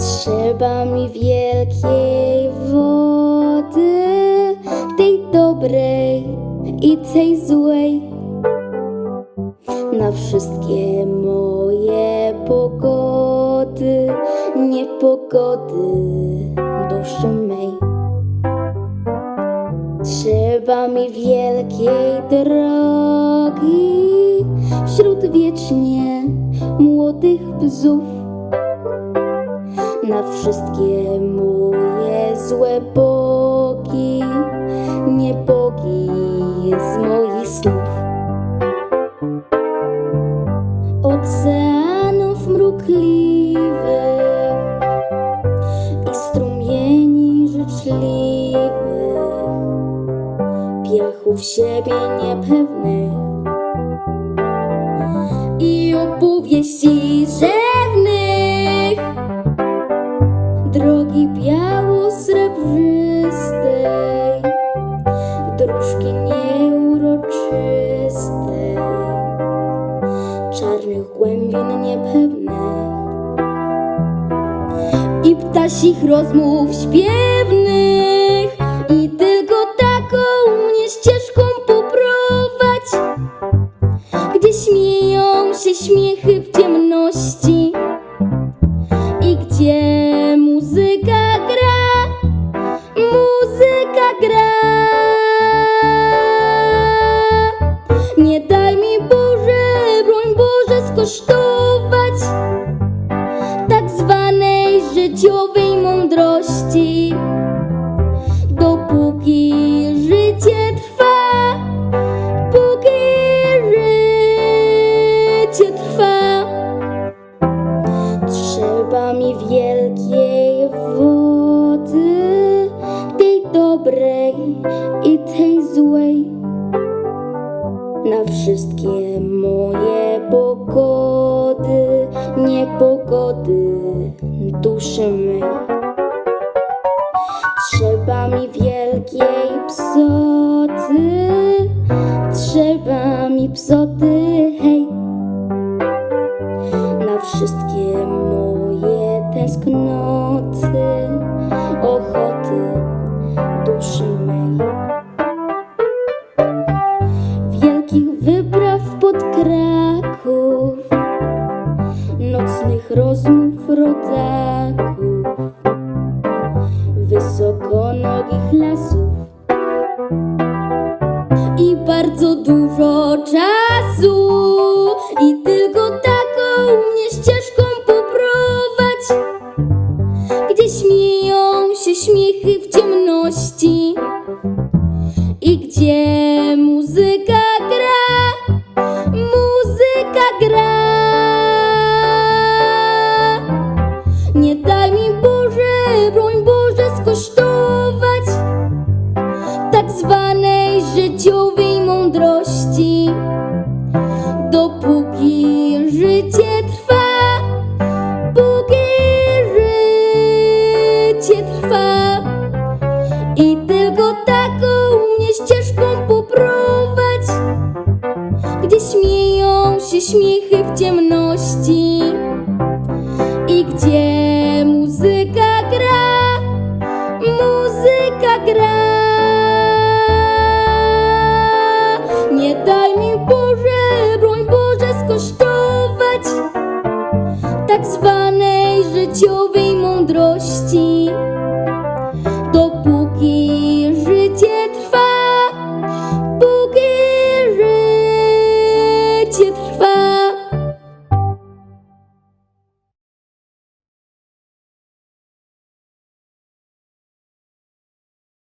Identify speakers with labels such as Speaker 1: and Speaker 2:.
Speaker 1: Trzeba mi wielkiej wody, tej dobrej i tej złej. Na wszystkie moje pogody, niepogody duszy mej. Trzeba mi wielkiej drogi wśród wiecznie młodych bzów. Na wszystkie moje złe bogi, nie bogi z moich snów. Oceanów mrukliwych i strumieni życzliwych, piachów siebie niepewnych i opowieści dróżki nieuroczystej, czarnych głębin niepewnych i ptasich rozmów śpiewnych i tylko taką mnie ścieżką poprowadź, gdzie śmieją się śmiechy tak zwanej życiowej mądrości, dopóki życie trwa, póki życie trwa. Trzeba mi wielkiej wody, tej dobrej i tej złej. Na wszystkie moje pogody, niepogody duszy mej. Trzeba mi wielkiej psoty, trzeba mi psoty, hej na wszystkie moje tęsknoty, ochoty duszy mej. Wypraw pod Kraków, nocnych rozmów rodaków, wysokonogich lasów i bardzo dużo czasu. I tylko taką mnie ścieżką poprowadź, gdzie śmieją się śmiechy w ciemności i gdzie życiowej mądrości, dopóki życie trwa, póki życie trwa. I tylko taką mnie ścieżką poprowadź, gdzie śmieją się śmiechy w ciemności topo.